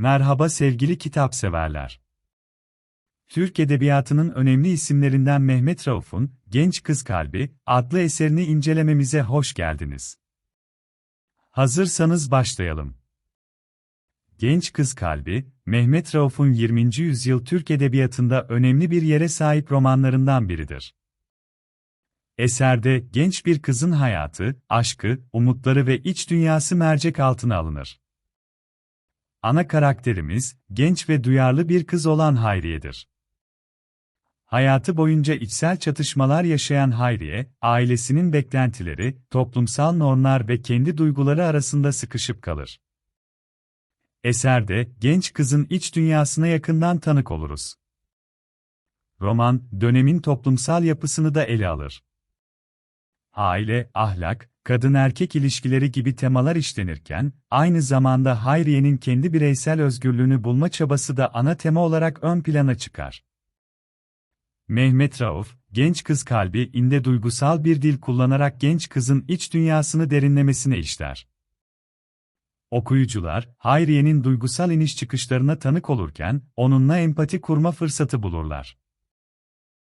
Merhaba sevgili kitapseverler. Türk Edebiyatı'nın önemli isimlerinden Mehmet Rauf'un Genç Kız Kalbi adlı eserini incelememize hoş geldiniz. Hazırsanız başlayalım. Genç Kız Kalbi, Mehmet Rauf'un 20. yüzyıl Türk edebiyatında önemli bir yere sahip romanlarından biridir. Eserde genç bir kızın hayatı, aşkı, umutları ve iç dünyası mercek altına alınır. Ana karakterimiz, genç ve duyarlı bir kız olan Hayriye'dir. Hayatı boyunca içsel çatışmalar yaşayan Hayriye, ailesinin beklentileri, toplumsal normlar ve kendi duyguları arasında sıkışıp kalır. Eserde, genç kızın iç dünyasına yakından tanık oluruz. Roman, dönemin toplumsal yapısını da ele alır. Aile, ahlak, kadın-erkek ilişkileri gibi temalar işlenirken, aynı zamanda Hayriye'nin kendi bireysel özgürlüğünü bulma çabası da ana tema olarak ön plana çıkar. Mehmet Rauf, genç kız kalbi inde duygusal bir dil kullanarak genç kızın iç dünyasını derinlemesine işler. Okuyucular, Hayriye'nin duygusal iniş çıkışlarına tanık olurken, onunla empati kurma fırsatı bulurlar.